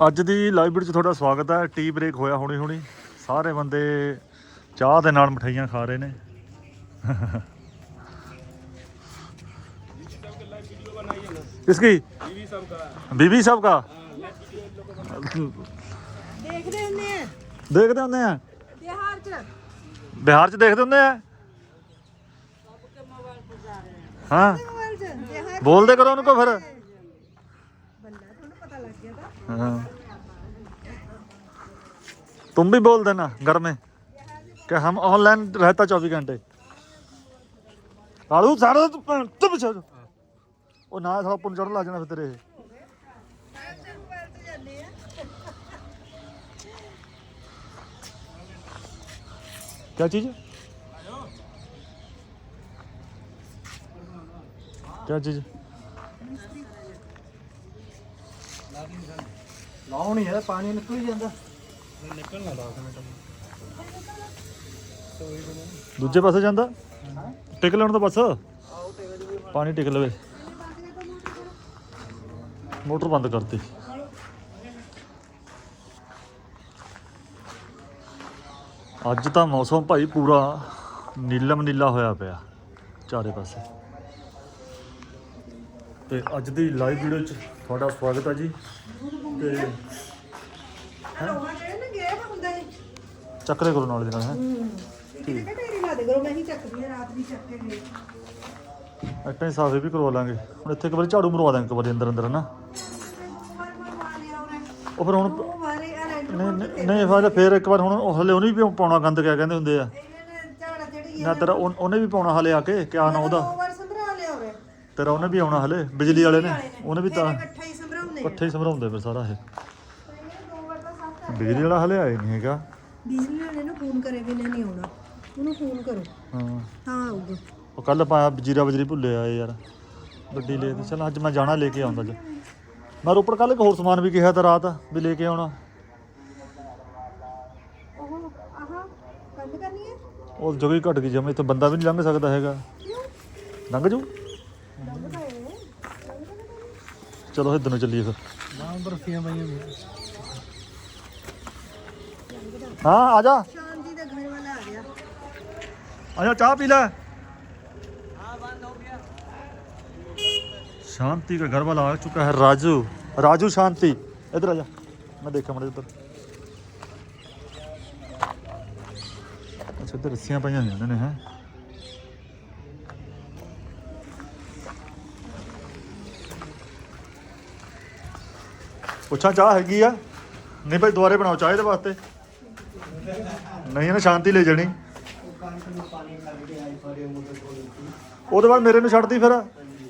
ਅੱਜ ਦੀ live video 'ਚ ਤੁਹਾਡਾ ਸਵਾਗਤ ਹੈ ਟੀ ਬ੍ਰੇਕ ਹੋਇਆ ਹੁਣੀ ਹੁਣੀ ਸਾਰੇ ਬੰਦੇ ਚਾਹ ਦੇ ਨਾਲ ਮਠਾਈਆਂ ਖਾ ਰਹੇ ਨੇ किसकी बीवी साहब का ਦੇਖਦੇ ਹੁੰਦੇ ਆ ਦੇਖਦੇ ਹੁੰਦੇ ਆ ਬਿਹਾਰ ਚ ਬਿਹਾਰ 'ਚ ਦੇਖਦੇ ਹੁੰਦੇ ਆ ਹਾਂ ਮੋਬਾਈਲ ਚ ਬਿਹਾਰ ਬੋਲਦੇ ਕਰੋ ਉਹਨੂੰ ਕੋ ਫਿਰ हाँ तुम भी बोल देना घर में कि हम ऑनलाइन रहता चौबीस घंटे ਕਾਲੂ ਸਾਰਾ ਤੂੰ ਪਿੱਛੇ ਹੋ ਜਾ। ਉਹ ਨਾ ਸਾਲਾ ਪੁੰਨ ਚੜਨ ਲੱਗ ਜਾਣਾ ਫਿਰ ਤੇਰੇ ਮੋਬਾਈਲ ਤੇ ਜਾਂਦੇ ਆ क्या ਦੂਜੇ ਪਾਸੇ ਜਾਂਦਾ? ਟਿਕ ਲੈਣ ਤੋਂ ਬਸ। ਪਾਣੀ ਟਿਕ ਲਵੇ। ਮੋਟਰ ਬੰਦ ਕਰਤੀ। ਅੱਜ ਤਾਂ ਮੌਸਮ ਭਾਈ ਪੂਰਾ ਨੀਲਮ ਨੀਲਾ ਹੋਇਆ ਪਿਆ ਚਾਰੇ ਪਾਸੇ। ਤੇ ਅੱਜ ਦੀ ਲਾਈਵ ਵੀਡੀਓ 'ਚ ਤੁਹਾਡਾ ਸਵਾਗਤ ਹੈ ਜੀ। ਤੇ ਚੱਕਰੇ ਕਰੋ ਨਾਲ ਦੀ ਨਾਲ ਹੈ? ਇੱਟਾਂ ਹੀ ਸਾਫੇ ਵੀ ਕਰਵਾ ਲਾਂਗੇ। ਹੁਣ ਇੱਥੇ ਇੱਕ ਵਾਰੀ ਝਾੜੂ ਮਰਵਾ ਦਾਂਗੇ ਇੱਕ ਵਾਰੀ ਅੰਦਰ ਅੰਦਰ ਨਾ ਉਹ ਫਿਰ ਹੁਣ ਨਹੀਂ ਨਹੀਂ- ਫਿਰ ਫਿਰ ਇੱਕ ਵਾਰ ਹੁਣ ਹਲੇ ਉਹਨੇ ਵੀ ਪਾਉਣਾ ਗੰਦ ਕਿਆ ਕਹਿੰਦੇ ਹੁੰਦੇ ਆ। ਨੇ ਤੇਰਾ ਉਹ- ਉਹਨੇ ਵੀ ਪਾਉਣਾ ਹਲੇ ਆ ਕੇ ਕਿਆ ਨਾ ਉਹਦਾ ਦੋ ਵਾਰ ਸੰਭਰਾ ਲਿਆ ਹੋਵੇ ਤੇਰਾ ਉਹਨੇ ਵੀ ਆਉਣਾ ਹਲੇ ਬਿਜਲੀ ਵਾਲੇ ਨੇ ਉਹਨੇ ਵੀ ਤਾਂ ਇਕੱਠਾ ਹੀ ਸੰਭਰਾਉਂਦੇ ਆ। ਇਕੱਠੇ ਹੀ ਸਮਰਾਉਂਦੇ ਫਿਰ ਸਾਰਾ ਇਹ। ਤਾਂ ਬਿਜਲੀ ਵਾਲਾ ਹਲੇ ਆਏ ਨਹੀਂ ਹੈਗਾ। ਬਿਜਲੀ ਵਾਲੇ ਨੂੰ ਫੋਨ ਕਰੇ ਬਿਨਾਂ ਨਹੀਂ ਆਉਣਾ। ਉਹਨੂੰ ਫੋਨ ਕਰੋ। ਹਾਂ। ਤਾਂ ਆਊਗਾ। ਉਹ ਕੱਲ ਪਾਇਆ ਜੀਰਾ ਬਜਰੀ ਭੁੱਲੇ ਆਏ ਯਾਰ। ਗੱਡੀ ਲੈ ਕੇ ਚਲ ਅੱਜ ਮੈਂ ਜਾਣਾ ਲੈ ਕੇ ਆਉਂਦਾ ਅੱਜ। ਮੈਂ ਰੋਪੜ ਕੱਲ ਇੱਕ ਹੋਰ ਸਮਾਨ ਵੀ ਕਿਹਾ ਤਾਂ ਰਾਤ ਵੀ ਲੈ ਕੇ ਆਉਣਾ। ਉਹ ਆਹਾ ਕੰਧ ਕਰਨੀ ਹੈ? ਉਹ ਜਗ੍ਹਾ ਹੀ ਘਟ ਗਈ ਜਮੇ ਇੱਥੇ ਬੰਦਾ ਵੀ ਨਹੀਂ ਲੰਘ ਸਕਦਾ ਹੈਗਾ। ਲੰਘ ਜੂ? ਚਲੋ ਇੱਧਰ ਨੂੰ ਚੱਲੀਏ ਫਿਰ ਨਾ ਬਰਫੀਆਂ ਪਈਆਂ ਨੇ ਹਾਂ ਆ ਜਾ ਸ਼ਾਂਤੀ ਦੇ ਘਰ ਵਾਲਾ ਆ ਗਿਆ ਆ ਜਾ ਚਾਹ ਪੀ ਲੈ शांति का घर वाला आ चुका है राजू राजू शांति इधर आ जा मैं देखा मरे इधर अच्छा इधर रस्सियां पाइया ने इन्होंने हैं ਪੁੱਛਾਂ ਚਾਹ ਹੈਗੀ ਆ? ਨਹੀਂ ਭਾਈ ਦੁਬਾਰੇ ਬਣਾਓ ਚਾਹ ਇਹਦੇ ਵਾਸਤੇ। ਨਹੀਂ ਇਹਨੇ ਸ਼ਾਂਤੀ ਲੈ ਜਾਣੀ। ਉਹਦੇ ਬਾਅਦ ਮੇਰੇ ਨੂੰ ਛੱਡਦੀ ਫਿਰ।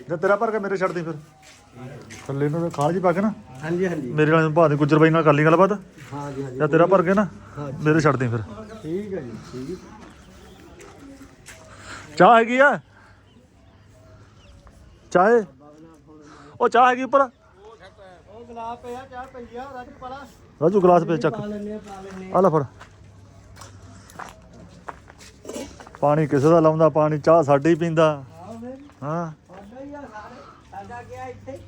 ਜੇ ਤੇਰਾ ਭਰ ਕੇ ਮੇਰੇ ਛੱਡਦੀ ਫਿਰ। ਥੱਲੇ ਨੂੰ ਖਾਲ ਜੀ ਪਾ ਕੇ ਨਾ। ਹਾਂਜੀ ਹਾਂਜੀ। ਮੇਰੇ ਨਾਲ ਭਾਵੇਂ ਗੁੱਜਰ ਬਾਈ ਨਾਲ ਕਰ ਲਈ ਗੱਲਬਾਤ। ਹਾਂਜੀ ਹਾਂਜੀ ਜਾਂ। ਤੇਰਾ ਭਰ ਕੇ ਨਾ ਮੇਰੇ ਛੱਡਦੀ ਫਿਰ। ਠੀਕ ਹੈ ਜੀ ਠੀਕ। ਚਾਹ ਹੈਗੀ ਆ? ਚਾਹ? ਉਹ ਚਾਹ ਹੈਗੀ ਉੱਪਰ। ਗਲਾਸ ਪਿਆ ਚਾਹ ਪਈ ਆ ਰੱਜ ਪਲਾ। ਰਾਜੂ ਗਲਾਸ ਪੇ ਚੱਕ। ਪਾ ਲੈਨੇ ਆ ਪਾ ਲੈਨੇ ਆ। ਲੈ ਫੜ। ਪਾਣੀ ਕਿਸੇ ਦਾ ਲਾਉਂਦਾ ਪਾਣੀ ਚਾਹ ਸਾਡੇ ਹੀ ਪੀਂਦਾ। ਹਾਂ। ਸਾਡਾ ਆ ਇੱਥੇ?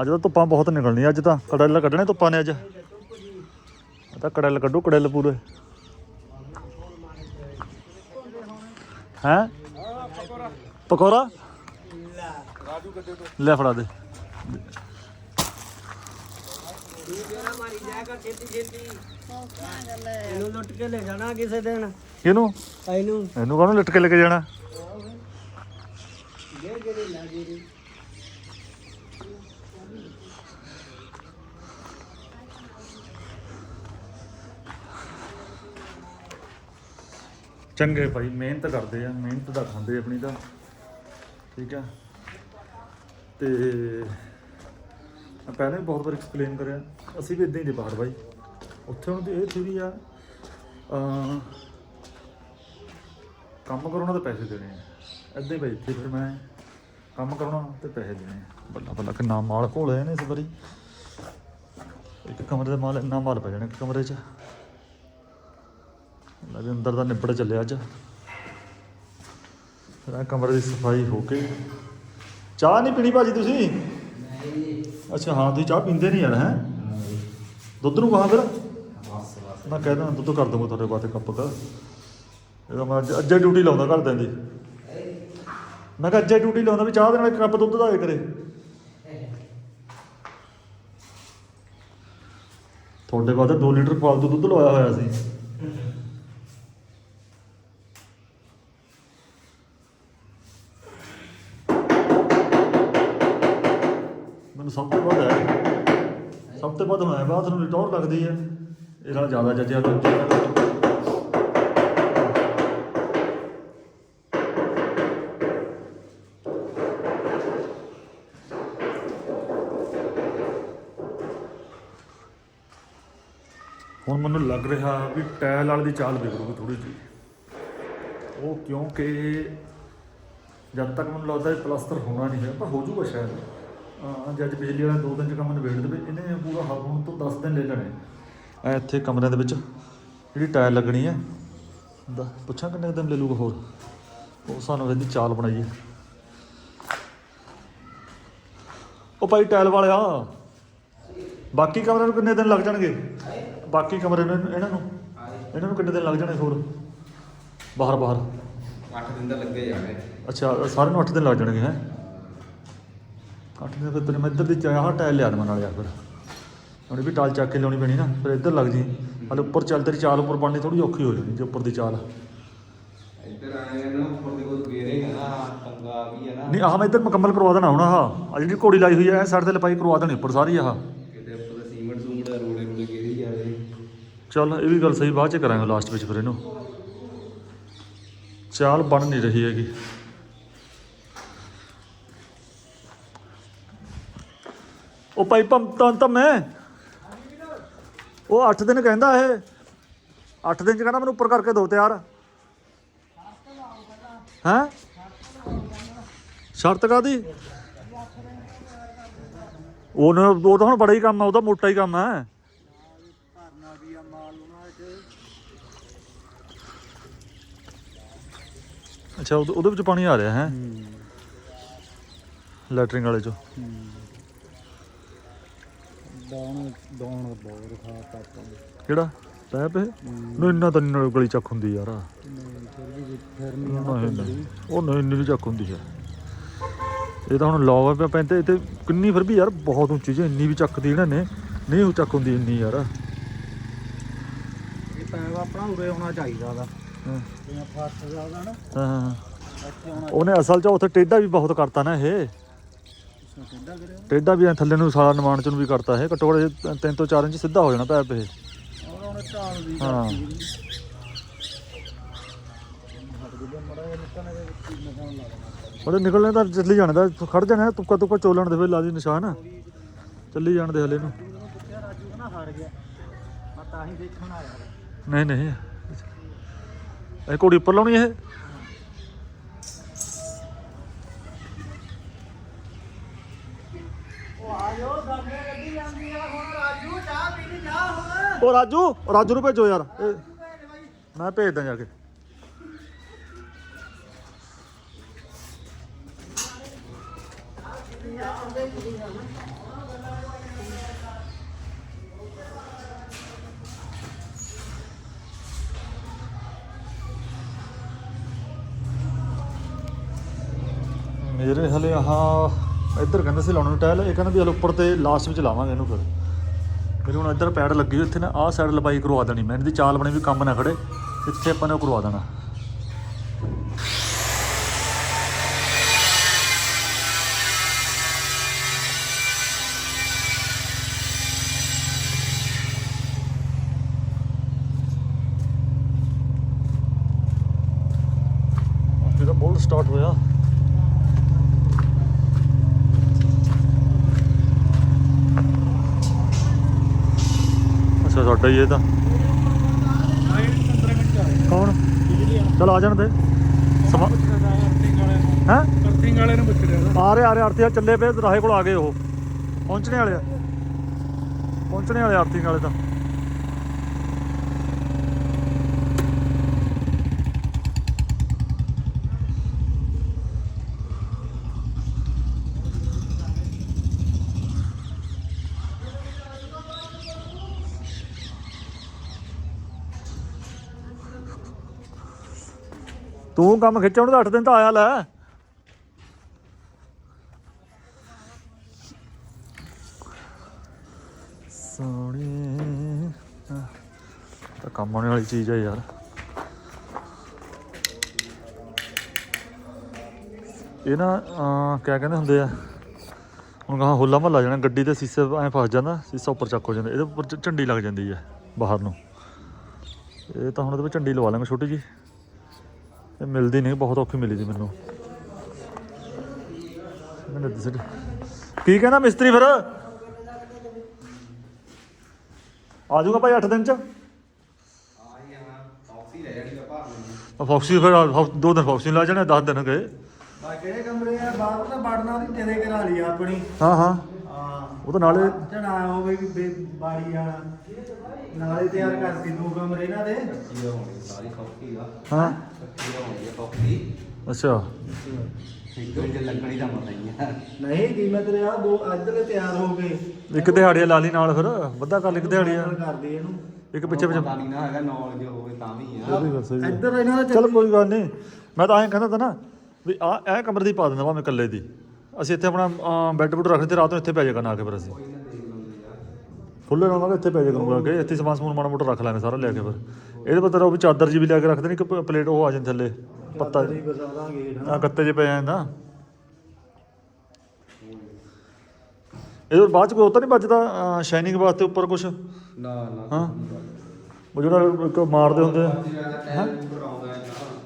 ਅੱਜ ਤਾਂ ਧੁੱਪਾਂ ਬਹੁਤ ਨਿਕਲਣੀ ਅੱਜ ਤਾਂ ਕੜੈਲ ਕੱਢਣੇ ਧੁੱਪਾਂ ਨੇ ਅੱਜ। ਅੱਜ ਤਾਂ ਕੜੈਲ ਕੱਢੂ ਕੜੈਲ ਪੂਰੇ। ਹੈ? ਪਕੌੜਾ? ਲੈ ਫੜਾ ਦੇ। ਇਹਨੂੰ ਲੁੱਟ ਕੇ ਲੈ ਜਾਣਾ ਕਿਸੇ ਦਿਨ। ਇਹਨੂੰ। ਇਹਨੂੰ ਇਹਨੂੰ ਕਾਹਨੂੰ ਲਟਕੇ ਲੈ ਕੇ ਜਾਣਾ? ਚੰਗੇ ਭਾਈ, ਮਿਹਨਤ ਕਰਦੇ ਆ, ਮਿਹਨਤ ਦਾ ਖਾਂਦੇ ਆਪਣੀ ਤਾਂ। ਠੀਕ ਆ? ਤੇ ਮੈਂ ਪਹਿਲਾਂ ਵੀ ਬਹੁਤ ਵਾਰ ਐਕਸਪਲੇਨ ਕਰਿਆ। ਅਸੀਂ ਵੀ ਇਦਾਂ ਹੀ ਦੇ ਬਾਹਰ ਬਾਈ। ਉੱਥੇ ਉਹਨਾਂ ਦੀ ਇਹ ਥਿਊਰੀ ਆ ਅਮ ਕੰਮ ਕਰੋ ਤਾਂ ਪੈਸੇ ਦੇਣੇ ਆ। ਇਦਾਂ ਹੀ ਭਾਈ ਇੱਥੇ ਫਿਰ ਮੈਂ ਕੰਮ ਕਰਾਉਣਾ ਤੇ ਪੈਸੇ ਦੇਣੇ ਆ। ਬੱਲਾ ਬੱਲਾ, ਕਿੰਨਾ ਮਾਲ ਘੋਲਿਆ ਨੇ ਇਸ ਵਾਰੀ। ਇੱਕ ਕਮਰੇ ਦਾ ਮਾਲ ਇੰਨਾ ਮਾਲ ਪੈ ਜਾਣਾ ਇੱਕ ਕਮਰੇ 'ਚ। ਅਜੇ ਅੰਦਰ ਦਾ ਨਿਬੜ ਚੱਲਿਆ ਅੱਜ। ਫਿਰ ਆਹ ਕਮਰੇ ਦੀ ਸਫ਼ਾਈ ਹੋ ਕੇ। ਚਾਹ ਨਹੀਂ ਪੀਣੀ ਭਾਜੀ ਤੁਸੀਂ? ਅੱਛਾ, ਹਾਂ, ਤੁਸੀਂ ਚਾਹ ਪੀਂਦੇ ਨਹੀਂ ਯਾਰ, ਹੈ? ਦੁੱਧ ਨੂੰ ਕਹਾਂ ਫਿਰ। ਮੈਂ ਕਹਿ ਦਿੰਦਾ ਦੁੱਧ ਕਰ ਦੂੰਗਾ ਤੁਹਾਡੇ ਵਾਸਤੇ ਕੱਪ ਦਾ ਇਹਦਾ ਮੈਂ ਅੱਜ ਅੱਜੇ ਡਿਊਟੀ ਲਾਉਂਦਾ ਘਰ ਦੀ। ਮੈਂ ਕਿਹਾ ਅੱਜੇ ਡਿਊਟੀ ਲਾਉਂਦਾ ਵੀ ਚਾਹ ਦੇ ਨਾਲ ਇੱਕ ਕੱਪ ਦੁੱਧ ਦਾ ਆਏ ਕਰੇ। ਤੁਹਾਡੇ ਵਾਸਤੇ 2 ਲੀਟਰ ਫਾਲਤੂ ਦੁੱਧ ਲਵਾਇਆ ਹੋਇਆ ਸੀ। ਮੈਨੂੰ ਸਭ ਤੋਂ ਵੱਧ ਹੈ। ਸਭ ਤੋਂ ਵੱਧ ਮੈਂ ਬਾਅਦ ਨੂੰ ਟੌਰ ਲੱਗਦੀ ਹੈ। ਇਹ ਨਾਲ ਜ਼ਿਆਦਾ ਜੱਜਿਆ ਤੋਂ ਹੁਣ ਮੈਨੂੰ ਲੱਗ ਰਿਹਾ ਵੀ ਟਾਇਲ ਵਾਲੀ ਦੀ ਚਾਲ ਵਿਗੜੂਗੀ ਥੋੜੀ ਜਿਹੀ। ਉਹ ਕਿਉਂਕਿ ਜਦ ਤੱਕ ਮੈਨੂੰ ਲੱਗਦਾ ਇਹ ਪਲਸਤਰ ਹੋਣਾ ਨਹੀਂ ਹੈ, ਪਰ ਹੋ ਜੂਗਾ ਸ਼ਾਇਦ। ਹਾਂ ਜੇ ਅੱਜ ਬਿਜਲੀ ਵਾਲਾ ਦੋ ਦਿਨ ਚ ਕੰਮ ਨਿਬੇੜ ਦੇਵੇ ਇਹਨੇ ਪੂਰਾ ਹ- ਹੁਣ ਤੋਂ 10 ਦਿਨ ਲੈ ਲੈਣੇ ਐ ਇੱਥੇ ਕਮਰਿਆਂ ਦੇ ਵਿੱਚ ਜਿਹੜੀ ਟਾਇਲ ਲੱਗਣੀ ਹੈ ਦਾ ਪੁੱਛਾਂ ਕਿੰਨੇ ਕੁ ਦਿਨ ਲੈ ਲੂਗਾ ਹੋਰ? ਉਹ ਸਾਨੂੰ ਇਹਦੀ ਚਾਲ ਬਣਾਈਏ। ਉਹ ਭਾਈ ਟਾਇਲ ਵਾਲਿਆ ਬਾਕੀ ਕਮਰਿਆਂ ਨੂੰ ਕਿੰਨੇ ਦਿਨ ਲੱਗ ਜਾਣਗੇ? ਬਾਕੀ ਕਮਰੇ ਨੂੰ ਇਹਨਾਂ ਨੂੰ? ਇਹਨਾਂ ਨੂੰ ਕਿੰਨੇ ਦਿਨ ਲੱਗ ਜਾਣੇ ਹੋਰ? ਬਾਹਰ ਬਾਹਰ। 8 ਦਿਨ ਤਾਂ ਲੱਗੇ ਜਾਣੇ। ਅੱਛਾ ਸਾਰਿਆਂ ਨੂੰ 8 ਦਿਨ ਲੱਗ ਜਾਣਗੇ ਹੈ? 8 ਦਿਨ ਫਿਰ ਤੇਰੇ ਮੈਂ ਇੱਧਰ ਦੀ ਚਾਹ ਟਾਇਲ ਲਿਆ ਦੇਵਾਂ ਨਾਲ ਯਾਰ ਫਿਰ। ਹੁਣ ਵੀ ਟਾਲ ਚੱਕ ਕੇ ਲਾਉਣੀ ਪੈਣੀ ਨਾ ਫਿਰ ਇੱਧਰ ਲੱਗ ਜੀ। ਹਲੇ ਉੱਪਰ ਚੱਲ ਤੇਰੀ ਚਾਲ ਉੱਪਰ ਬਣਨੀ ਥੋੜੀ ਔਖੀ ਹੋ ਜਾਣੀ ਜੇ ਉੱਪਰ ਦੀ ਚਾਲ। ਇੱਧਰ ਆਏਗਾ ਨਾ ਉੱਪਰ ਦੇ ਕੋਲ ਗੇਰੇਗਾ ਨਾ ਤੰਗਾ ਵੀ ਹੈ ਨਾ। ਨਹੀਂ ਆਹ ਮੈਂ ਇੱਧਰ ਮੁਕੰਮਲ ਕਰਵਾ ਦੇਣਾ ਹੁਣ ਆਹ। ਆ ਜਿਹੜੀ ਘੋੜੀ ਲਾਈ ਹੋਈ ਹੈ ਸਾਈਡ ਤੇ ਲਪਾਈ ਕਰਵਾ ਦੇਣੀ ਉੱਪਰ ਸਾਰੀ ਆਹ। ਕਿਤੇ ਉੱਪਰ ਦਾ ਸੀਮੈਂਟ ਸੂਮਟ ਰੋਲੇ ਰੋਲੇ ਗੇਰੀ ਜਾਵੇ ਚੱਲ ਇਹ ਵੀ ਗੱਲ ਸਹੀ ਬਾਅਦ ਚ ਕਰਾਂਗੇ ਲਾਸਟ ਵਿੱਚ ਫਿਰ ਇਹਨੂੰ। ਚਾਲ ਬਣ ਨਹੀਂ ਰਹੀ ਹੈਗੀ। ਉਹ ਭਾਈ ਪੰਮ ਤਾਂ ਮੈਂ ਉਹ 8 ਦਿਨ ਕਹਿੰਦਾ ਇਹ। 8 ਦਿਨ ਚ ਕਹਿੰਦਾ ਮੈਨੂੰ ਉੱਪਰ ਕਰਕੇ ਦੋ ਤਿਆਰ। ਹੈ? ਸ਼ਰਤ ਕਾਦੀ ਉਹਨੇ ਉਹ ਤਾਂ ਹੁਣ ਬੜਾ ਹੀ ਕੰਮ ਆ ਉਹਦਾ ਮੋਟਾ ਹੀ ਕੰਮ ਹੈ ਅੱਛਾ ਉਹਦੇ ਉਹਦੇ ਵਿੱਚ ਪਾਣੀ ਆ ਰਿਹਾ ਹੈ? ਲੈਟਰਿੰਗ ਵਾਲੇ ਚੋਂ। ਦਾਣ ਦਾਣ ਬਹੁਤ ਖਾਤਾ ਆਪਾਂ ਕਿਹੜਾ? ਪੈਪ ਇਹ? ਨਹੀਂ ਇੰਨਾ ਤਾਂ ਨਹੀਂ ਗਲੀ ਚੱਕ ਹੁੰਦੀ ਯਾਰ। ਨਹੀਂ ਫਿਰ ਵੀ ਫਿਰ ਨਹੀਂ। ਨਹੀਂ ਉਹ ਨਹੀਂ ਇੰਨੀ ਨਹੀਂ ਚੱਕ ਹੁੰਦੀ ਹੈ। ਇਹ ਤਾਂ ਹੁਣ ਲੌਗ ਪਿਆ ਪੈਂਦੇ ਤੇ ਕਿੰਨੀ ਫਿਰ ਵੀ ਯਾਰ ਬਹੁਤ ਉੱਚੀ ਜੇ ਇੰਨੀ ਵੀ ਚੱਕਦੀ ਇਹਨਾਂ ਨੇ। ਨਹੀਂ ਉਹ ਚੱਕ ਹੁੰਦੀ ਇੰਨੀ ਯਾਰ। ਇਹ ਪੈਪ ਆਪਣਾ ਉਰੇ ਆਉਣਾ ਚਾਹੀਦਾ ਦਾ ਹਾਂ। ਜਿਵੇਂ ਫਰਸ਼ ਜਾਦਾ ਨਾ। ਹਾਂ, ਹਾਂ ਇੱਥੇ ਆਉਣਾ ਉਹਨੇ ਅਸਲ 'ਚ ਉੱਥੇ ਟੇਡਾ ਵੀ ਬਹੁਤ ਕਰਤਾ ਨਾ ਇਹ। ਕਰਿਆ ਟੇਡਾ ਵੀ ਐਂ ਥੱਲੇ ਨੂੰ ਸਾਰਾ ਨਿਮਾਣ ਚ ਨੂੰ ਵੀ ਕਰਤਾ ਇਹ। ਘੱਟੋ ਘੱਟ 3 ਤੋਂ 4 ਇੰਚ ਸਿੱਧਾ ਹੋ ਜਾਣਾ ਪੈਪ ਇਹ। ਉਹ ਉਹਨੇ ਢਾਲ ਦੀ ਹਾਂ। ਉਹਦੇ ਨਿਕਲਣੇ ਤਾਂ ਚੱਲੀ ਜਾਣਾ ਦਾ ਖੜ ਜਾਣਾ ਤੁੱਕਾ ਤੁੱਕਾ ਚੋਲਣ ਦੇ ਵੇ ਲਾ ਦੀ ਨਿਸ਼ਾਨ। ਚੱਲੀ ਜਾਣ ਦੇ ਹਲੇ ਨੂੰ ਰਾਜੂ ਕਹਿੰਦਾ ਹਾਰ ਗਿਆ ਮੈਂ ਤਾਂ ਹੀ ਦੇਖਣ ਆਇਆ। ਨਹੀਂ ਨਹੀਂ। ਇਹ ਘੋੜੀ ਉੱਪਰ ਲਾਉਣੀ ਇਹ? ਉਹ ਰਾਜੂ ਉਹ ਰਾਜੂ ਨੂੰ ਭੇਜੋ ਯਾਰ। ਇਹ ਮੈਂ ਭੇਜਦਾ ਜਾ ਕੇ। ਮੇਰੇ ਹਲੇ ਆਹ ਇੱਧਰ ਕਹਿੰਦੇ ਸੀ ਲਾਉਣਾ ਟਾਇਲ, ਇਹ ਕਹਿੰਦਾ ਵੀ ਹਲੇ ਉੱਪਰ ਤੇ ਲਾਸਟ ਵਿੱਚ ਲਾਵਾਂਗੇ ਇਹਨੂੰ ਫਿਰ। ਮੇਰੇ ਹੁਣ ਇੱਧਰ ਪੈਡ ਲੱਗੀ ਹੋਈ, ਇੱਥੇ ਨਾ ਆਹ ਸਾਈਡ ਲਪਾਈ ਕਰਵਾ ਦੇਣੀ ਮੈਂ, ਇਹਦੀ ਚਾਲ ਬਣੀ ਵੀ ਕੰਮ ਨਾ ਖੜੇ, ਇੱਥੇ ਆਪਾਂ ਨੇ ਉਹ ਕਰਵਾ ਦੇਣਾ। ਇਹਦਾ ਬੋਲ ਸਟਾਰਟ ਹੋਇਆ ਅੱਛਾ ਸਾਡਾ ਹੀ ਇਹ ਤਾਂ। ਕੌਣ? ਚਲ ਆ ਜਾਣ ਦੇ। ਹੈ? ਅਰਥਿੰਗ ਵਾਲੇ ਨੂੰ ਪੁੱਛ ਰਿਹਾ ਆ ਰਹੇ ਆ ਰਹੇ ਆਰਤੀ ਆ, ਚੱਲੇ ਪਏ, ਰਾਹੇ ਕੋਲ ਆ ਗਏ ਉਹ। ਪਹੁੰਚਣੇ ਵਾਲੇ ਆ। ਪਹੁੰਚਣੇ ਵਾਲੇ ਆਰਤੀ ਵਾਲੇ ਤਾਂ। ਤੂੰ ਕੰਮ ਖਿੱਚਣ ਨੂੰ 8 ਦਿਨ ਤਾਂ ਆਇਆ ਲੈ। ਸੋਹਣੀ। ਤਾਂ ਕੰਮ ਆਉਣ ਵਾਲੀ ਚੀਜ਼ ਹੈ ਯਾਰ। ਇਹ ਨਾ ਕਿਆ ਕਹਿੰਦੇ ਹੁੰਦੇ ਆ? ਹੁਣ ਕਹਾਂ ਹੋਲਾ ਮਹੱਲਾ ਜਾਣਾ, ਗੱਡੀ ਦੇ ਸੀਸੇ ਐ ਫਸ ਜਾਂਦਾ, ਸੀਸਾ ਉੱਪਰ ਚੱਕ ਹੋ ਜਾਂਦਾ, ਇਹਦੇ ਉੱਪਰ ਝੰਡੀ ਲੱਗ ਜਾਂਦੀ ਹੈ ਬਾਹਰ ਨੂੰ। ਇਹ ਤਾਂ ਹੁਣ ਇਹਦੇ ਵਿੱਚ ਝੰਡੀ ਲਵਾ ਲਾਂਗੇ ਛੋਟੀ ਜੀ ਇਹ ਮਿਲਦੀ ਨਹੀਂ ਬਹੁਤ ਔਖੀ ਮਿਲੀ ਸੀ ਮੈਨੂੰ। ਮੈਨੂੰ ਦਿਸ ਕੀ ਕਹਿੰਦਾ ਮਿਸਤਰੀ ਫਿਰ? ਆ ਜਾਊਗਾ ਭਾਈ 8 ਦਿਨ ਚ? ਫੌਕਸੀ ਫਿਰ ਦੋ ਦਿਨ ਫੌਕਸੀ ਲਾ ਜਾਣੇ 10 ਦਿਨ ਗਏ। ਕਿਹੜੇ ਕਮਰੇ ਆ? ਬਾਹਰ ਤਾਂ ਵੜਨਾ ਦੀ ਤੇਰੇ ਕਰਾ ਲਈ ਆਪਣੀ। ਹਾਂ ਹਾਂ। ਉਹ ਤਾਂ ਨਾਲੇ ਚੜਾ ਹੋਵੇ ਕਿ ਬੇ- ਬਾੜੀ ਵਾਲਾ। ਨਾਲੇ ਤਿਆਰ ਕਰਤੀ ਦੋ ਕਮਰੇ ਇਹਨਾਂ ਦੇ। ਕੱਚੀ ਦਾ ਹੋਣੀ ਸਾਰੀ ਸੌਖੀ ਆ। ਹਾਂ? ਕੱਚੀ ਦਾ ਹੋਣੀ ਆ ਟੌਕਸੀ ਅੱਛਾ। ਇੱਕ ਵਿੱਚ ਲੱਕੜੀ ਦਾ ਮਤਾ ਹੀ ਆ। ਨਹੀਂ ਕੀਮਤ ਰਿਆ ਦੋ ਇੱਧਰਲੇ ਤਿਆਰ ਹੋ ਗਏ। ਇੱਕ ਦਿਹਾੜੀਆ ਲਾ ਲਈ ਨਾਲ ਫਿਰ ਵੱਧਾ ਕਰ ਲਈ ਇੱਕ ਦਿਹਾੜੀਆ ਨਾਲ ਕਰਦੀ ਇਹਨੂੰ। ਇੱਕ ਪਿੱਛੇ ਪਿੱਛੇ। ਪਤਾ ਨਹੀਂ ਨਾ ਹੈਗਾ ਨੌਲੇਜ ਹੋਵੇ ਤਾਂ ਵੀ ਆ। ਇਹ ਵੀ ਗੱਲ ਸਹੀ ਹੈ ਇੱਧਰ ਇਹਨਾਂ ਦਾ ਚਲ ਕੋਈ ਗੱਲ ਨਹੀਂ। ਮੈਂ ਤਾਂ ਐਂ ਕਹਿੰਦਾ ਤਾ ਨਾ ਵੀ ਆ ਇਹ ਕਮਰੇ ਦੀ ਪਾ ਦਿੰਦਾ ਵਾ ਮੈਂ ਇਕੱਲੇ ਦੀ। ਅਸੀਂ ਇੱਥੇ ਆਪਣਾ ਬੈੱਡ ਬੁੱਡ ਰੱਖਦੇ ਤੇ ਰਾਤ ਨੂੰ ਇੱਥੇ ਪੈ ਕਰਨਾ ਆ ਕੇ ਫਿਰ ਅਸੀਂ। ਕੋਈ ਨਾ ਰਹਾਂਗੇ ਇੱਥੇ ਪੈ ਜਾਇਆ ਕਰੂੰਗਾ ਕਿ ਇੱਥੇ ਸਮਾਨ ਸਮੂਨ ਮਾੜਾ ਮੋਟਾ ਰੱਖ ਲਾਂਗੇ ਸਾਰਾ ਲਿਆ ਕੇ ਫਿਰ। ਇਹਦੇ ਪਰ ਤੇਰਾ ਉਹ ਵੀ ਚਾਦਰ ਜੀ ਵੀ ਲਿਆ ਕੇ ਰੱਖਦੇ ਨੇ ਇੱਕ ਪ- ਪਲੇਟ ਉਹ ਆ ਜਾਂਦੀ ਥੱਲੇ ਪੱਤਾ ਦਾਂਗੇ ਆ ਗੱਤੇ ਜੇ ਪੈ ਜਾਂਦਾ ਇਹਦੇ ਬਾਅਦ ਚ ਕੋਈ ਤਾਂ ਨਹੀਂ ਬਚਦਾ ਸ਼ਾਈਨਿੰਗ ਵਾਸਤੇ ਉੱਪਰ ਕੁਝ ਨਾ ਨਾ ਹਾਂ? ਉਹ ਜਿਹੜਾ ਇੱਕ ਮਾਰਦੇ ਹੁੰਦੇ ਹਾਂ? ਹੈ ਨਾ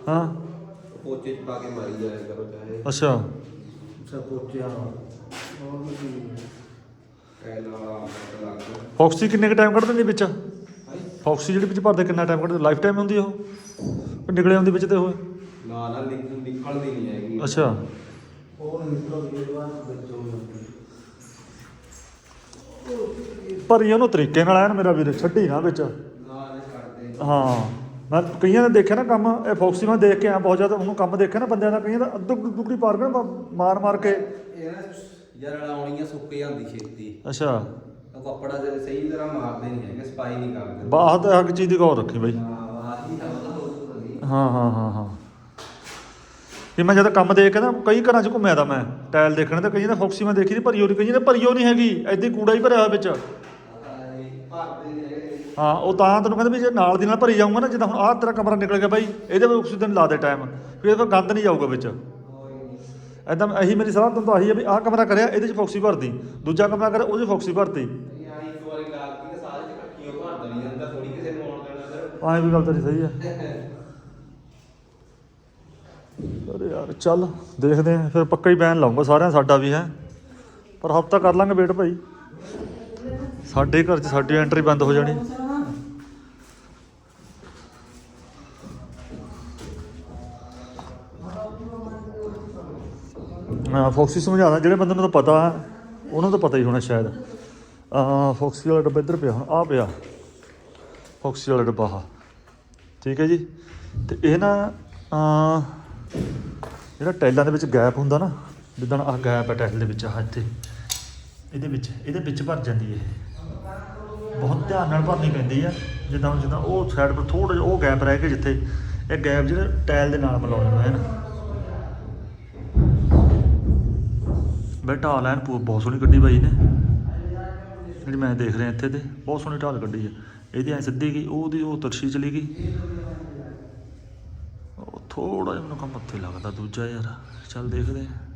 ਹਾਂ? ਪੋਚੇ ਚ ਪਾ ਕੇ ਮਾਰੀ ਜਾਇਆ ਕਰੋ ਚਾਹੇ। ਅੱਛਾ। ਹੋਰ ਲੱਗ ਫੌਕਸੀ ਕਿੰਨੇ ਕ ਟਾਈਮ ਕੱਢ ਦਿੰਦੀ ਵਿੱਚ? ਫੌਕਸੀ ਜਿਹੜੀ ਵਿੱਚ ਭਰਦੇ ਕਿੰਨਾ ਟਾਈਮ ਕੱਢਦੇ? ਲਾਈਫ ਟਾਈਮ ਹੁੰਦੀ ਉਹ? ਕਿ ਨਿਕਲੇ ਹੁੰਦੀ ਵਿੱਚ ਤੇ ਉਹ? ਨਾ ਨਾ ਨਿਕਲ ਨਿਕਲਦੀ ਨਹੀਂ ਹੈਗੀ। ਅੱਛਾ। ਹੋਰ ਨਿਕਲ ਗਏ ਦੁਆਰਾ ਵਿੱਚ ਹੋ ਜਾਂਦੀ ਭਰੀ ਉਹਨੂੰ ਤਰੀਕੇ ਨਾਲ ਐਨ ਮੇਰਾ ਵੀਰ ਛੱਡੀ ਨਾ ਵਿੱਚ। ਨਾ ਨਾ ਛੱਡਦੇ। ਹਾਂ। ਮੈਂ ਕਈਆਂ ਨੇ ਦੇਖਿਆ ਨਾ ਕੰਮ ਇਹ ਫੌਕਸੀ ਮੈਂ ਦੇਖ ਕੇ ਆ ਬਹੁਤ ਜ਼ਿਆਦਾ ਉਹਨੂੰ ਕੰਮ ਦੇਖਿਆ ਨਾ ਬੰਦਿਆਂ ਦਾ ਕਈਆਂ ਦਾ ਅੱਧੂ ਦੁਗੜੀ ਪਾਰ ਕੇ ਨਾ ਮਾਰ ਮਾਰ ਕੇ। ਇਹ ਨਾ ਯਾਰ ਸੁੱਕ ਜਾਂਦੀ ਛੇਤੀ। ਅੱਛਾ। ਉਹ ਕੱਪੜਾ ਜੇ ਸਹੀ ਤਰ੍ਹਾਂ ਮਾਰਦੇ ਨਹੀਂ ਹੈਗੇ ਸਪਾਈ ਨਹੀਂ ਕਰਦੇ। ਬਾਹ ਤੇ ਹੱਕ ਚੀਜ਼ ਦੀ ਗੌਰ ਰੱਖੀ ਬਈ। ਹਾਂ ਹਾਂ ਹਾਂ ਹਾਂ ਹਾਂ। ਕਿ ਮੈਂ ਜਦ ਕੰਮ ਦੇਖ ਕੇ ਨਾ ਕਈ ਘਰਾਂ 'ਚ ਘੁੰਮਿਆ ਤਾਂ ਮੈਂ ਟਾਇਲ ਦੇਖਣ ਤੇ ਕਈਆਂ ਦਾ ਫੌਕਸੀ ਮੈਂ ਦੇਖੀ ਨਹੀਂ ਭਰੀ ਹੋਣੀ ਕਈਆਂ ਦਾ ਭਰੀ ਹੋਈ ਨਹੀਂ ਹੈਗੀ ਐਦੀ ਕੂੜਾ ਹੀ ਭਰਿਆ ਹੋਇਆ ਵਿੱਚ। ਭਰਦੇ ਨਹੀਂ ਹੈਗੇ। ਹਾਂ ਉਹ ਤਾਂ ਤੈਨੂੰ ਕਹਿੰਦੇ ਵੀ ਜੇ ਨਾਲ ਦੀ ਨਾਲ ਭਰੀ ਜਾਊਗਾ ਨਾ ਜਿੱਦਾਂ ਹੁਣ ਆਹ ਤੇਰਾ ਕਮਰਾ ਨਿਕਲ ਗਿਆ ਬਾਈ ਇਹਦੇ ਵਿੱਚ ਦਿਨ ਲਾ ਦੇ ਟਾਈਮ ਫਿਰ ਇਹ ਗੰਦ ਨਹੀਂ ਜਾਊਗਾ ਵਿੱਚ। ਐਦਾਂ ਇਹੀ ਮੇਰੀ ਸਲਾਹ ਤੁਹਾਨੂੰ ਤਾਂ ਆਹੀ ਹੈ ਵੀ ਆਹ ਕਮਰਾ ਕਰਿਆ ਇਹਦੇ 'ਚ ਫੌਕਸੀ ਭਰਦੀ ਦੂਜਾ ਕਮਰਾ ਕਰਿਆ ਉਹਦੇ ਫੌਕਸੀ ਭਰਤੀ ਆਹ ਵੀ ਗੱਲ ਤੇਰੀ ਸਹੀ ਹੈ ਅਰੇ ਯਾਰ ਚੱਲ ਦੇਖਦੇ ਆਂ ਫਿਰ ਪੱਕਾ ਹੀ ਬੈਨ ਲਾਉਂਗਾ ਸਾਰਿਆਂ ਸਾਡਾ ਵੀ ਹੈ। ਪਰ ਹਫਤਾ ਕਰ ਲਾਂਗੇ ਵੇਟ ਭਾਈ। ਸਾਡੇ ਘਰ 'ਚ ਸਾਡੀ ਐਂਟਰੀ ਬੰਦ ਹੋ ਜਾਣੀ। ਫੌਕਸੀ ਸਮਝਾਦਾ ਜਿਹੜੇ ਬੰਦੇ ਨੂੰ ਤਾਂ ਪਤਾ ਉਹਨਾਂ ਨੂੰ ਤਾਂ ਪਤਾ ਹੀ ਹੋਣਾ ਸ਼ਾਇਦ। ਆ ਫੌਕਸੀ ਵਾਲਾ ਡੱਬਾ ਇੱਧਰ ਪਿਆ ਹੁਣ ਆ ਪਿਆ। ਫੋਕਸੀ ਵਾਲਾ ਡੱਬਾ ਆ ਠੀਕ ਹੈ ਜੀ? ਤੇ ਇਹ ਨਾ ਅਹ, ਜਿਹੜਾ ਟਾਈਲਾਂ ਦੇ ਵਿੱਚ ਗੈਪ ਹੁੰਦਾ ਨਾ ਜਿੱਦਾਂ ਆਹ ਗੈਪ ਹੈ ਟਾਈਲ ਦੇ ਵਿੱਚ ਆਹ ਇੱਥੇ। ਇਹਦੇ ਵਿੱਚ ਇਹਦੇ ਵਿੱਚ ਭਰ ਜਾਂਦੀ ਹੈ ਇਹ। ਬਹੁਤ ਧਿਆਨ ਨਾਲ ਭਰਨੀ ਪੈਂਦੀ ਆ ਜਿੱਦਾਂ ਜਿੱਦਾਂ ਉਹ ਸਾਈਡ ਪਰ ਥੋੜਾ ਜਿਹਾ ਉਹ ਗੈਪ ਰਹਿ ਕੇ ਜਿੱਥੇ ਇਹ ਗੈਪ ਜਿਹੜੇ ਟਾਈਲ ਦੇ ਨਾਲ ਮਿਲਾਉਣੇ ਬਈ ਢਾਲ ਐਨ ਪੂ, ਬਹੁਤ ਸੋਹਣੀ ਕੱਢੀ ਬਾਈ ਨੇ ਜਿਹੜੀ ਮੈਂ ਦੇਖ ਰਿਹਾ ਇੱਥੇ ਤੇ, ਬਹੁਤ ਸੋਹਣੀ ਢਾਲ ਕੱਢੀ ਹੈ ਇਹਦੀ ਐ ਸਿੱਧੀ ਗਈ, ਉਹਦੀ ਉਹ ਤਰਸ਼ੀ ਚਲੀ ਗਈ। ਉਹ ਥੋੜਾ ਜਿਹਾ ਮੈਨੂੰ ਕੰਮ ਉੱਥੇ ਲੱਗਦਾ ਦੂਜਾ ਯਾਰ। ਚੱਲ ਦੇਖਦੇ ਹਾਂ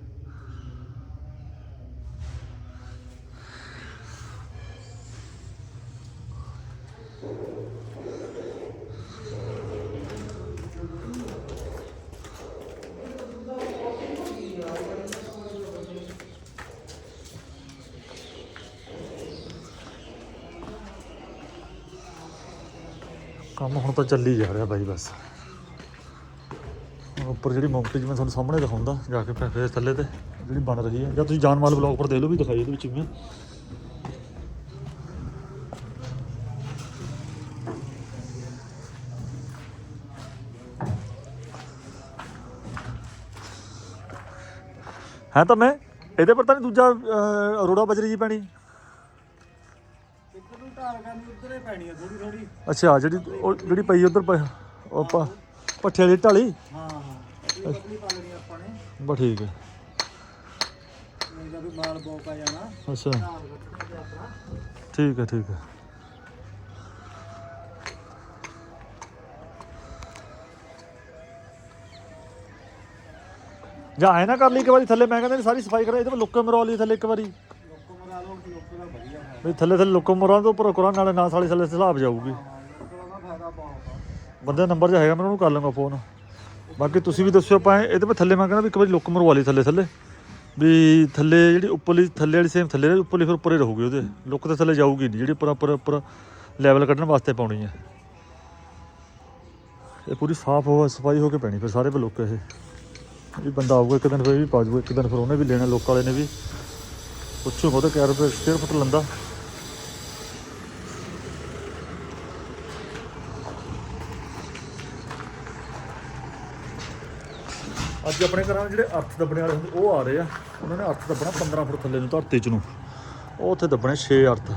ਤਾਂ ਚੱਲੀ ਜਾ ਰਿਹਾ ਬਾਈ ਬਸ। ਉੱਪਰ ਜਿਹੜੀ ਮੌਂਟੀ ਮੈਂ ਤੁਹਾਨੂੰ ਸਾਹਮਣੇ ਦਿਖਾਉਂਦਾ, ਜਾ ਕੇ ਫਿਰ ਫਿਰ ਥੱਲੇ ਤੇ ਜਿਹੜੀ ਬਣ ਰਹੀ ਹੈ। ਜਾਂ ਤੁਸੀਂ ਜਾਨਮਾਲ ਬਲੌਗ ਪਰ ਦੇ ਲਓ ਵੀ ਦਿਖਾਈ ਇਹਦੇ ਵਿੱਚ ਵੀ ਹੈ ਤਾਂ ਮੈਂ? ਇਹਦੇ ਪਰ ਤਾਂ ਨਹੀਂ ਦੂਜਾ ਅਰੋੜਾ ਬਜਰੀ ਜੀ ਪੈਣੀ। ਕਰਨੀ ਉੱਧਰੇ ਪੈਣੀ ਆ ਥੋੜੀ ਥੋੜੀ ਅੱਛਾ ਜਿਹੜੀ ਉਹ ਜਿਹੜੀ ਪਈ ਉਧਰ ਉਹ ਪਾ- ਪੱਠੇ ਵਾਲੀ ਢਾਲੀ? ਹਾਂ ਹਾਂ। ਪਤਲੀ ਪਾ ਲੈਣੀ ਆਪਾਂ ਨੇ। ਬਸ ਠੀਕ ਹੈ। ਨਹੀਂ ਤਾਂ ਵੀ ਮਾਲ ਬੋਕ ਆ ਜਾਣਾ। ਅੱਛਾ। ਤੇ ਆਪਣਾ। ਠੀਕ ਹੈ ਠੀਕ ਹੈ। ਜਾਂ ਐ ਨਾ ਕਰ ਲਈ ਇੱਕ ਵਾਰੀ ਥੱਲੇ ਮੈਂ ਕਹਿੰਦਾ ਸਾਰੀ ਸਫ਼ਾਈ ਕਰਾ ਇਹਦੇ ਮੈਂ ਲੁੱਕੇ ਮਰਵਾ ਲਈ ਥੱਲੇ ਇੱਕ ਵਾਰੀ। ਲੋਕੋ ਮਰਾ ਲਓ ਲੋਕੋ ਦਾ ਵਧੀਆ ਹੈ ਵੀ ਥੱਲੇ ਥੱਲੇ ਲੁੱਕੇ ਮੁਰਾਂ ਤੋਂ ਉੱਪਰ ਕਰਾਂ ਨਾਲੇ ਨਾਲ ਸਾਲੀ ਥੱਲੇ ਸਲਾਬ ਜਾਊਗੀ। ਬੰਦੇ ਦਾ ਨੰਬਰ ਜਿਹਾ ਹੈਗਾ, ਮੈਂ ਉਹਨੂੰ ਕਰ ਲਵਾਂਗਾ ਫੋਨ ਬਾਕੀ ਤੁਸੀਂ ਵੀ ਦੱਸਿਓ ਆਪਾਂ ਇਹਦੇ 'ਤੇ ਥੱਲੇ ਮੈਂ ਕਹਿੰਦਾ ਵੀ ਇੱਕ ਵਾਰੀ ਲੁੱਕ ਮਰਵਾ ਲਈ ਥੱਲੇ ਥੱਲੇ। ਵੀ ਥੱਲੇ ਜਿਹੜੀ ਉੱਪਰਲੀ, ਥੱਲੇ ਵਾਲੀ ਸੇਮ ਥੱਲੇ ਰਹੀ ਉੱਪਰਲੀ ਫਿਰ ਉੱਪਰੇ ਰਹੂਗੀ ਉਹਦੇ। ਲੁੱਕ ਤੇ ਥੱਲੇ ਜਾਊਗੀ ਨਹੀਂ, ਜਿਹੜੀ ਉੱਪਰ ਉੱਪਰ ਉੱਪਰ ਲੈਵਲ ਕੱਢਣ ਵਾਸਤੇ ਪਾਉਣੀ ਹੈ ਇਹ ਪੂਰੀ ਸਾਫ਼ ਹੋ, ਸਫ਼ਾਈ ਹੋ ਕੇ ਪੈਣੀ ਫਿਰ ਸਾਰੇ ਪੇ ਲੁੱਕ ਇਹ। ਇਹ ਵੀ ਬੰਦਾ ਆਊਗਾ ਇੱਕ ਦਿਨ ਫਿਰ ਇਹ ਵੀ ਪਾ ਜਾਊਗਾ ਇੱਕ ਦਿਨ ਫਿਰ ਉਹਨੇ ਵੀ ਲੈਣਾ, ਲੋਕ ਵਾਲੇ ਨੇ ਵੀ। ਪੁੱਛੋ ਉਹਦਾ ਕਿਆ ਰੁਪਏ ਸਕੁਅਰ ਫੁੱਟ ਲੰਦਾ। ਅੱਜ ਆਪਣੇ ਘਰਾਂ ਜਿਹੜੇ ਅਰਥ ਦੱਬਣੇ ਵਾਲੇ ਹੁੰਦੇ, ਉਹ ਆ ਰਹੇ ਆ। ਉਹਨਾਂ ਨੇ ਅਰਥ ਦੱਬਣਾ 15 ਫੁੱਟ ਥੱਲੇ ਨੂੰ, ਧਰਤੀ ਚ ਨੂੰ। ਉਹ ਉੱਥੇ ਦੱਬਣੇ 6 ਅਰਥ।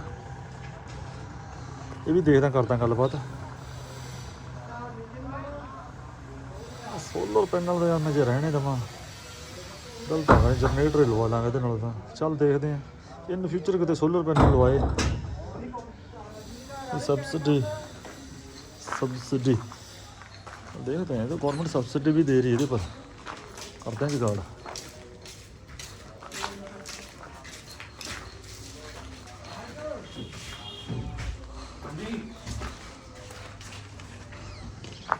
ਇਹ ਵੀ ਦੇਖਦਾ ਕਰਦਾ ਗੱਲਬਾਤ। ਸੋਲਰ ਪੈਨਲ ਦੇ ਆਨੇ ਜੇ ਰਹਿਣੇ ਦਵਾਂ ਗਲਤ ਹੈ ਜਨਰੇਟਰ ਲਵਾ ਲਾਂਗੇ ਇਹਦੇ ਨਾਲ ਤਾਂ। ਚੱਲ ਦੇਖਦੇ ਆ ਇਨ ਫਿਊਚਰ ਕਿਤੇ ਸੋਲਰ ਪੈਨਲ ਲਵਾਏ। ਸਬਸਿਡੀ ਸਬਸਿਡੀ ਦੇਖਦੇ ਆ ਇਹ ਤਾਂ ਗਵਰਨਮੈਂਟ ਸਬਸਿਡੀ ਵੀ ਦੇ ਰਹੀ ਹੈ ਇਹਦੇ ਪਰ। ਕਰਦੇ ਹਾਂ ਜੁਗਾੜ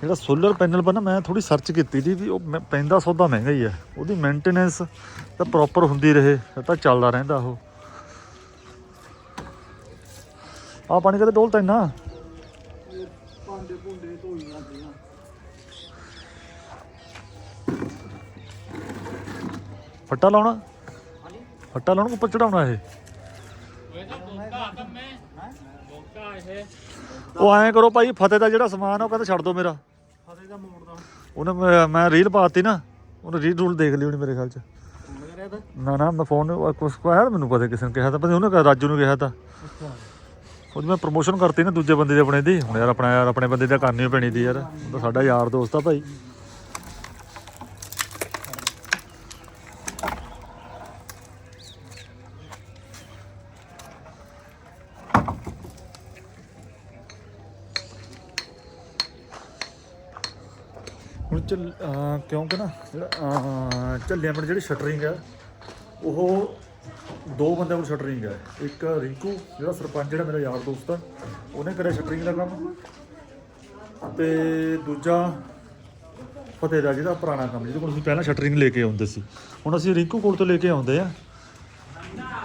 ਜਿਹੜਾ ਸੋਲਰ ਪੈਨਲ ਪਰ ਨਾ, ਮੈਂ ਥੋੜੀ ਸਰਚ ਕੀਤੀ ਜੀ ਵੀ ਉਹ ਮੈਂ- ਪੈਂਦਾ ਸੌਦਾ ਮਹਿੰਗਾ ਹੀ ਹੈ ਉਹਦੀ ਮੇਨਟੇਨੈਂਸ ਤਾਂ ਪ੍ਰੋਪਰ ਹੁੰਦੀ ਰਹੇ, ਤਾਂ ਚੱਲਦਾ ਰਹਿੰਦਾ ਉਹ। ਆ ਪਾਣੀ ਕਦੇ ਡੋਲਤਾ ਇੰਨਾ ਫੱਟਾ ਲਾਉਣਾ? ਫੱਟਾ ਲਾਉਣਾ ਉੱਪਰ ਚੜਾਉਣਾ ਇਹ? ਉਹ ਐਂ ਕਰੋ ਭਾਈ, ਫਤਿਹ ਦਾ ਜਿਹੜਾ ਸਮਾਨ ਆ, ਉਹ ਕਹਿੰਦਾ ਛੱਡ ਦਿਓ ਮੇਰਾ। ਫਤੇ ਦਾ ਮੋੜ ਦਾ ਉਹਨੇ ਮੈਂ- ਮੈਂ ਰੀਲ ਪਾਤੀ ਨਾ, ਉਹਨੇ ਰੀਲ ਰੂਲ ਦੇਖ ਲਈ ਹੋਣੀ ਮੇਰੇ ਖਿਆਲ ਚ। ਫੋਨ ਕਰਿਆ ਤਾਂ ਨਾ ਨਾ, ਮੈਂ ਫੋਨ ਕੁਛ ਕੋ ਆਇਆ ਮੈਨੂੰ ਪਤਾ ਕਿਸੇ ਨੇ ਕਿਹਾ ਤਾਂ, ਪਤਾ ਉਹਨੇ ਕਿਹਾ, ਰਾਜੂ ਨੂੰ ਕਿਹਾ ਤਾਂ। ਅੱਛਾ ਉਹਦੀ ਮੈਂ ਪ੍ਰੋਮੋਸ਼ਨ ਕਰਤੀ ਨਾ ਦੂਜੇ ਬੰਦੇ ਦੇ ਆਪਣੇ ਦੀ। ਹੁਣ ਯਾਰ ਆਪਣਾ, ਯਾਰ ਆਪਣੇ ਬੰਦੇ ਦਾ ਕਰਨੀ ਓ ਪੈਣੀ ਦੀ ਯਾਰ। ਉਹ ਤਾਂ ਸਾਡਾ ਯਾਰ ਦੋਸਤ ਆ ਭਾਈ। ਹੁਣ ਚੱਲ ਕਿਉਂਕਿ ਨਾ ਜਿਹੜਾ, ਅਹ, ਝੱਲਿਆਂ ਪਿੰਡ ਜਿਹੜੀ ਸ਼ਟਰਿੰਗ ਹੈ ਉਹ ਦੋ ਬੰਦਿਆਂ ਕੋਲ ਸ਼ਟਰਿੰਗ ਹੈ ਇੱਕ ਰਿੰਕੂ, ਜਿਹੜਾ ਸਰਪੰਚ, ਜਿਹੜਾ ਮੇਰਾ ਯਾਰ ਦੋਸਤ ਆ, ਉਹਨੇ ਕਰਿਆ ਸ਼ਟਰਿੰਗ ਦਾ ਕੰਮ। ਤੇ ਦੂਜਾ ਫਤਿਹ ਦਾ ਜਿਹਦਾ ਪੁਰਾਣਾ ਕੰਮ, ਜਿਹਦੇ ਕੋਲ ਅਸੀਂ ਪਹਿਲਾਂ ਸ਼ਟਰਿੰਗ ਲੈ ਕੇ ਆਉਂਦੇ ਸੀ। ਹੁਣ ਅਸੀਂ ਰਿੰਕੂ ਕੋਲ ਤੋਂ ਲੈ ਕੇ ਆਉਂਦੇ ਆ।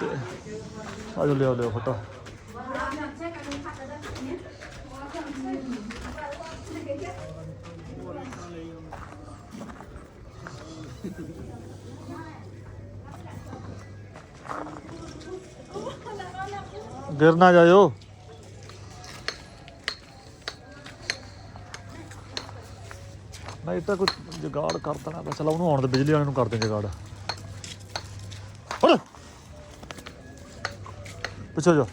ਤੇ ਆ ਜਾਓ ਲਿਆਓ ਲਿਆਓ, ਫਟਾ। ਗਿਰ ਨਾ ਜਾਇਓ। ਨਹੀਂ ਤਾਂ ਕੋਈ ਜਗਾੜ ਕਰ ਦੇਣਾ ਬਸ ਚਲਾ, ਉਹਨੂੰ ਆਉਣ ਦੇ, ਬਿਜਲੀ ਵਾਲੇ ਨੂੰ ਕਰ ਦੇ ਜਗਾੜ। ਫੜ ਪਿੱਛੇ ਜਾ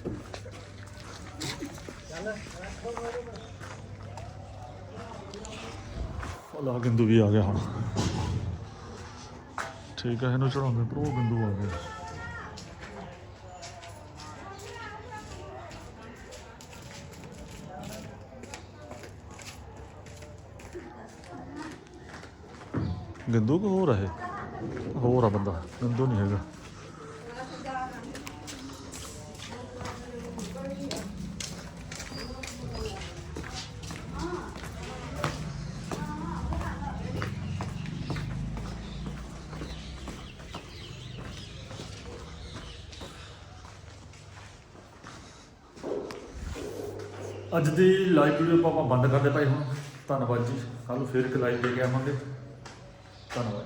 ਅੱਲਾ ਗਿੰਦੂ ਵੀ ਆ ਗਿਆ ਹੁਣ। ਠੀਕ ਹੈ, ਇਹਨੂੰ ਚੜਾਉਂਦੇ ਪਰ ਉਹ ਗਿੰਦੂ ਆ ਗਿਆ। ਗੰਦੂ ਕੋ ਹੋਰ ਹੈ ਹੋਰ ਆ ਬੰਦਾ, ਗੰਦੂ ਨਹੀਂ ਹੈਗਾ। ਅੱਜ ਦੀ ਲਾਈਵ ਵੀਡੀਓ ਆਪਾਂ ਬੰਦ ਕਰਦੇ ਭਾਈ ਹੁਣ। ਧੰਨਵਾਦ ਜੀ। ਕੱਲ ਨੂੰ ਫੇਰ ਇੱਕ ਲਾਈਵ ਲੈ ਕੇ ਆਵਾਂਗੇ। ਧੰਨਵਾਦ